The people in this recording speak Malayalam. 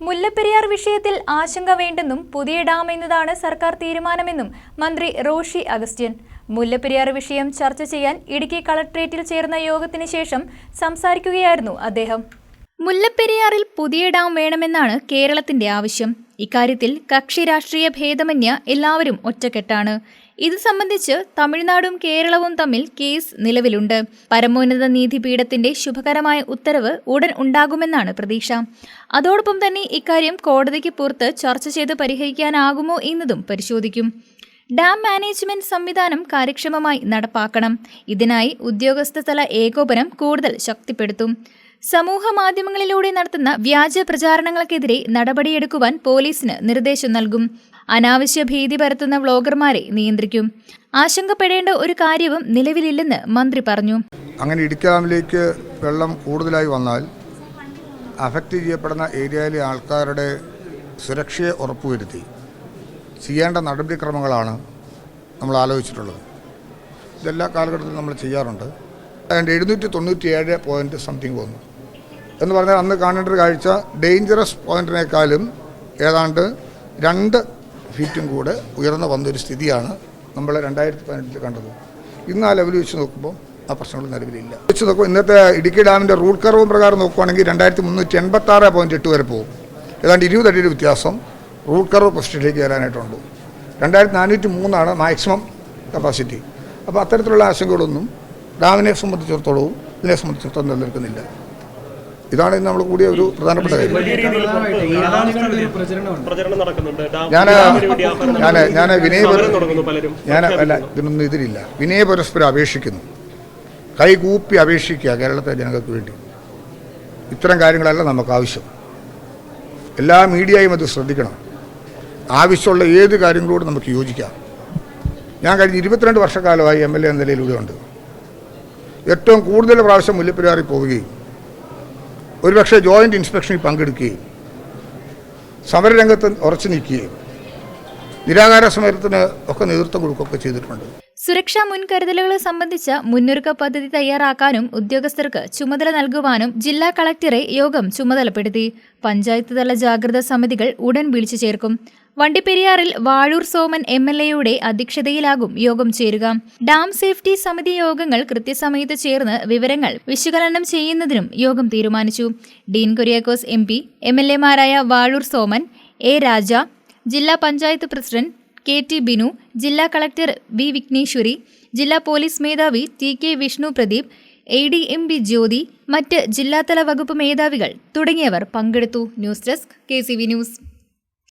മുല്ലപ്പെരിയാർ വിഷയത്തിൽ ആശങ്ക വേണ്ടെന്നും പുതിയ ഡാം എന്നതാണ് സർക്കാർ തീരുമാനമെന്നും മന്ത്രി റോഷി അഗസ്റ്റ്യൻ മുല്ലപ്പെരിയാർ വിഷയം ചർച്ച ചെയ്യാൻ ഇടുക്കി കളക്ട്രേറ്റിൽ ചേർന്ന യോഗത്തിന് ശേഷം സംസാരിക്കുകയായിരുന്നു അദ്ദേഹം. മുല്ലപ്പെരിയാറിൽ പുതിയ ഡാം വേണമെന്നാണ് കേരളത്തിന്റെ ആവശ്യം. ഇക്കാര്യത്തിൽ കക്ഷി രാഷ്ട്രീയ ഭേദമന്യ എല്ലാവരും ഒറ്റക്കെട്ടാണ്. ഇത് സംബന്ധിച്ച് തമിഴ്നാടും കേരളവും തമ്മിൽ കേസ് നിലവിലുണ്ട്. പരമോന്നത നീതിപീഠത്തിന്റെ ശുഭകരമായ ഉത്തരവ് ഉടൻ ഉണ്ടാകുമെന്നാണ് പ്രതീക്ഷ. അതോടൊപ്പം തന്നെ ഇക്കാര്യം കോടതിക്ക് പുറത്ത് ചർച്ച ചെയ്ത് പരിഹരിക്കാനാകുമോ എന്നതും പരിശോധിക്കും. ഡാം മാനേജ്മെന്റ് സംവിധാനം കാര്യക്ഷമമായി നടപ്പാക്കണം. ഇതിനായി ഉദ്യോഗസ്ഥതല ഏകോപനം കൂടുതൽ ശക്തിപ്പെടുത്തും. സമൂഹ മാധ്യമങ്ങളിലൂടെ നടത്തുന്ന വ്യാജ പ്രചാരണങ്ങൾക്കെതിരെ നടപടിയെടുക്കുവാൻ പോലീസിന് നിർദ്ദേശം നൽകും. അനാവശ്യ ഭീതി പരത്തുന്ന വ്ളോഗർമാരെ നിയന്ത്രിക്കും. ആശങ്കപ്പെടേണ്ട ഒരു കാര്യവും നിലവിലില്ലെന്ന് മന്ത്രി പറഞ്ഞു. അങ്ങനെ ഇടുക്കി ഡാമിലേക്ക് വെള്ളം കൂടുതലായി വന്നാൽ അഫക്റ്റ് ചെയ്യപ്പെടുന്ന ഏരിയയിലെ ആൾക്കാരുടെ സുരക്ഷയെ ഉറപ്പുവരുത്തി ചെയ്യേണ്ട നടപടിക്രമങ്ങളാണ് നമ്മൾ ആലോചിച്ചിട്ടുള്ളത്. ഇതെല്ലാ കാലഘട്ടത്തിലും നമ്മൾ ചെയ്യാറുണ്ട്. അതിന്റെ എഴുന്നൂറ്റി തൊണ്ണൂറ്റി ഏഴ് പോയിന്റ് സംതിങ് വന്നു. എന്ന് പറഞ്ഞാൽ അന്ന് കാണേണ്ട ഒരു കാഴ്ച ഡേഞ്ചറസ് പോയിന്റിനേക്കാളും ഏതാണ്ട് രണ്ട് ഫീറ്റും കൂടെ ഉയർന്നു വന്നൊരു സ്ഥിതിയാണ് നമ്മൾ രണ്ടായിരത്തി പതിനെട്ടിൽ കണ്ടത്. ഇന്ന് ആ ലെവൽ വെച്ച് നോക്കുമ്പോൾ ആ പ്രശ്നങ്ങൾ നിലവിലില്ല. വെച്ച് നോക്കുമ്പോൾ ഇന്നത്തെ ഇടുക്കി ഡാമിന്റെ റൂട്ട് കർവ് പ്രകാരം നോക്കുവാണെങ്കിൽ രണ്ടായിരത്തി മുന്നൂറ്റി എൺപത്തി ആറ് പോയിന്റ് എട്ട് വരെ പോകും. ഏതാണ്ട് ഇരുപത് അടിയുടെ വ്യത്യാസം റൂൾ കർവ് പൊസിഷനിലേക്ക് വരാനായിട്ടുണ്ട്. രണ്ടായിരത്തി നാനൂറ്റി മൂന്നാണ് മാക്സിമം കപ്പാസിറ്റി അപ്പോൾ അത്തരത്തിലുള്ള ആശങ്കകളൊന്നും ഡാമിനെ സംബന്ധിച്ചിടത്തോളവും ഇതിനെ സംബന്ധിച്ചിടത്തോളം നിലനിൽക്കുന്നില്ല ഇതാണ് ഇന്ന് നമ്മൾ കൂടിയ ഒരു പ്രധാനപ്പെട്ട കാര്യം. ഞാൻ ഞാൻ ഞാൻ വിനയ ഞാൻ അല്ല ഇതിനൊന്നും ഇതിലില്ല. വിനയ പരസ്പരം അപേക്ഷിക്കുന്നു. കൈകൂപ്പി അപേക്ഷിക്കുക കേരളത്തിലെ ജനങ്ങൾക്ക് വേണ്ടി. ഇത്തരം കാര്യങ്ങളല്ല നമുക്ക് ആവശ്യം. എല്ലാ മീഡിയയും അത് ശ്രദ്ധിക്കണം. ആവശ്യമുള്ള ഏത് കാര്യങ്ങളോടും നമുക്ക് യോജിക്കാം. ഞാൻ കഴിഞ്ഞ ഇരുപത്തിരണ്ട് വർഷക്കാലമായി എം എൽ എ എന്ന നിലയിലൂടെ ഉണ്ട്. ഏറ്റവും കൂടുതൽ പ്രാവശ്യം മുല്ലപ്പെരിയാറിൽ പോവുകയും ഒരുപക്ഷെ ജോയിന്റ് ഇൻസ്പെക്ഷനിൽ പങ്കെടുക്കുകയും സമരരംഗത്ത് ഉറച്ചു നിൽക്കുകയും നിരാകാര സമരത്തിന് ഒക്കെ നേതൃത്വം കൊടുക്കുകയൊക്കെ ചെയ്തിട്ടുണ്ട്. സുരക്ഷാ മുൻകരുതലുകൾ സംബന്ധിച്ച മുന്നൊരുക്ക പദ്ധതി തയ്യാറാക്കാനും ഉദ്യോഗസ്ഥർക്ക് ചുമതല നൽകുവാനും ജില്ലാ കളക്ടറെ യോഗം ചുമതലപ്പെടുത്തി. പഞ്ചായത്ത് തല ജാഗ്രതാ സമിതികൾ ഉടൻ വിളിച്ചു ചേർക്കും. വണ്ടിപ്പെരിയാറിൽ വാഴൂർ സോമൻ എം എൽ എയുടെ അധ്യക്ഷതയിലാകും യോഗം ചേരുക. ഡാം സേഫ്റ്റി സമിതി യോഗങ്ങൾ കൃത്യസമയത്ത് ചേർന്ന് വിവരങ്ങൾ വിശകലനം ചെയ്യുന്നതിനും യോഗം തീരുമാനിച്ചു. Dean Kuriakose M P M L എമാരായ Vazhoor Soman A Raja ജില്ലാ panchayat president K T Binu ജില്ലാ കളക്ടർ വി വിഘ്നേശ്വരി ജില്ലാ പോലീസ് മേധാവി T K Vishnu Pradeep A D M B Jyothi മറ്റ് ജില്ലാതല വകുപ്പ് മേധാവികൾ തുടങ്ങിയവർ പങ്കെടുത്തു. News desk K C V news.